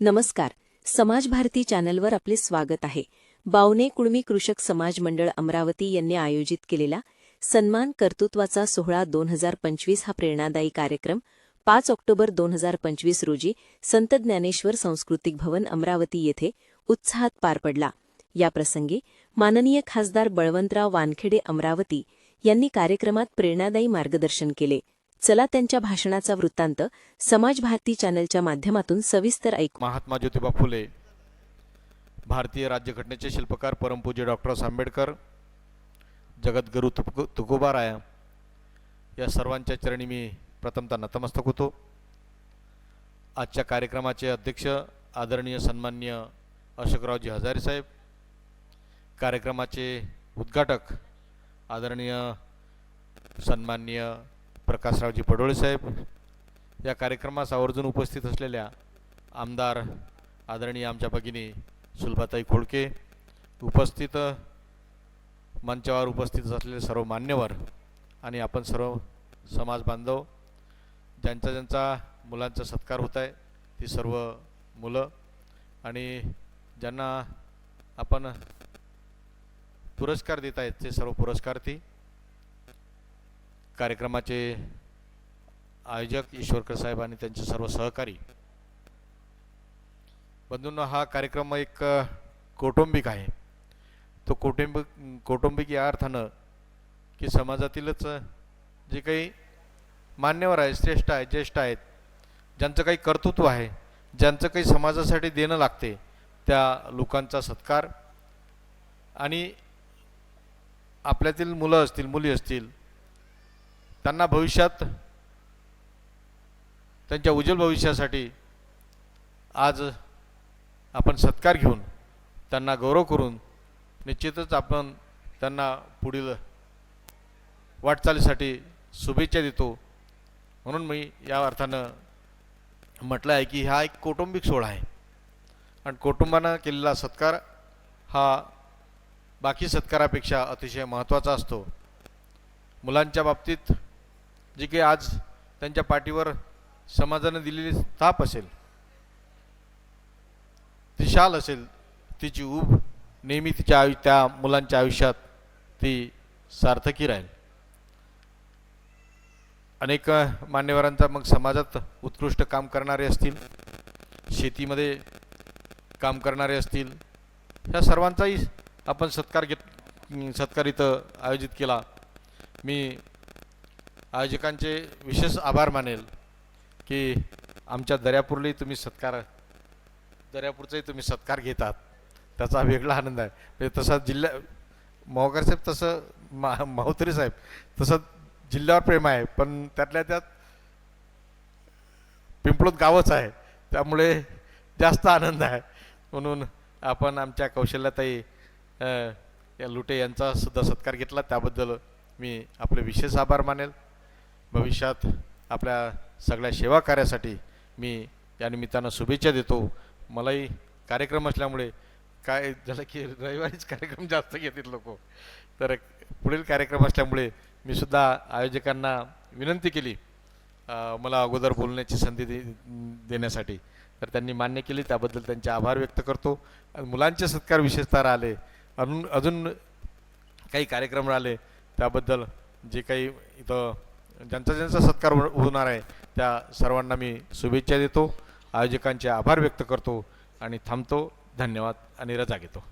नमस्कार. समाज भारती चॅनलवर आपले स्वागत आहे. बावने कुळमी कृषक समाज मंडळ अमरावती यांनी आयोजित केलेला सन्मान कर्तृत्वाचा सोहळा दोन हजार पंचवीस हा प्रेरणादायी कार्यक्रम पाच ऑक्टोबर दोन हजार पंचवीस रोजी संत ज्ञानेश्वर सांस्कृतिक भवन अमरावती येथे उत्साहात पार पडला. याप्रसंगी माननीय खासदार बळवंतराव वानखेडे अमरावती यांनी कार्यक्रमात प्रेरणादायी मार्गदर्शन केले. चला त्यांच्या भाषणाचा वृत्तांत समाज भारती चॅनलच्या माध्यमातून सविस्तर ऐकू. महात्मा ज्योतिबा फुले भारतीय राज्यघटनेचे शिल्पकार परमपूज्य डॉक्टर आंबेडकर जगद्गुरू तुक तुकोबाराया या सर्वांच्या चरणी मी प्रथमतः नतमस्तक होतो. आजच्या कार्यक्रमाचे अध्यक्ष आदरणीय सन्मान्य अशोकरावजी हजारे साहेब कार्यक्रमाचे उद्घाटक आदरणीय सन्माननीय प्रकाशरावजी पडोळे साहेब या कार्यक्रमास आवर्जून उपस्थित असलेल्या आमदार आदरणीय आमच्या भगिनी सुलभाताई खोडके उपस्थित मंचावर उपस्थित असलेले सर्व मान्यवर आणि आपण सर्व समाज बांधव ज्यांचा ज्यांचा मुलांचा सत्कार होत आहे ती सर्व मुलं आणि ज्यांना आपण पुरस्कार देत आहेत ते सर्व पुरस्कार्थी कार्यक्रमाचे आयोजक ईश्वरकर साहेब आणि त्यांचे सर्व सहकारी. बंधूंना हा कार्यक्रम एक कौटुंबिक आहे. तो कौटुंबिक कौटुंबिक या अर्थानं की समाजातीलच जे काही मान्यवर आहे श्रेष्ठ आहे ज्येष्ठ आहेत ज्यांचं काही कर्तृत्व आहे ज्यांचं काही समाजासाठी देणं लागते त्या लोकांचा सत्कार. आणि आपल्यातील मुलं असतील मुली असतील त्यांना भविष्यात त्यांच्या उज्ज्वल भविष्यासाठी आज आपण सत्कार घेऊन त्यांना गौरव करून निश्चितच आपण त्यांना पुढील वाटचालीसाठी शुभेच्छा देतो. म्हणून मी या अर्थानं म्हटलं आहे की हा एक कौटुंबिक सोहळा आहे. आणि कुटुंबानं केलेला सत्कार हा बाकी सत्कारापेक्षा अतिशय महत्त्वाचा असतो. मुलांच्या बाबतीत जी काही आज त्यांच्या पाठीवर समाजानं दिलेली ताप असेल ती शाल असेल तिची ऊब नेहमी तिच्या आयु त्या मुलांच्या आयुष्यात ती सार्थकी राहील. अनेक मान्यवरांचा मग समाजात उत्कृष्ट काम करणारे असतील शेतीमध्ये काम करणारे असतील ह्या सर्वांचाही आपण सत्कार घेत सत्कार इथं आयोजित केला. मी आयोजकांचे विशेष आभार मानेल की आमच्या दर्यापूरलाही तुम्ही सत्कार दर्यापूरचाही तुम्ही सत्कार घेतात. त्याचा वेगळा आनंद आहे. म्हणजे तसा जिल्हा मोहकर साहेब तसं मा माहुतरी साहेब तसं जिल्ह्यावर प्रेम आहे पण त्यातल्या त्यात पिंपळोत गावच आहे. त्यामुळे जास्त आनंद आहे. म्हणून आपण आमच्या कौशल्याताई या लुटे यांचा सुद्धा सत्कार घेतला. त्याबद्दल मी आपले विशेष आभार मानेल. भविष्यात आपल्या सगळ्या सेवा कार्यासाठी मी या निमित्तानं शुभेच्छा देतो. मलाही कार्यक्रम असल्यामुळे काय झालं की रविवारीच कार्यक्रम जास्त घेतील लोक. तर पुढील कार्यक्रम असल्यामुळे मी सुद्धा आयोजकांना विनंती केली मला अगोदर बोलण्याची संधी दे देण्यासाठी. तर त्यांनी मान्य केली त्याबद्दल त्यांचे आभार व्यक्त करतो. आणि मुलांचे सत्कार विशेषतः राहिले. अजून अजून काही कार्यक्रम राहिले त्याबद्दल जे काही इथं ज्यांचा ज्यांचा सत्कार होणार आहे त्या सर्वांना मी शुभेच्छा देतो. आयोजकांचे आभार व्यक्त करतो आणि थांबतो. धन्यवाद. आणि रजा घेतो.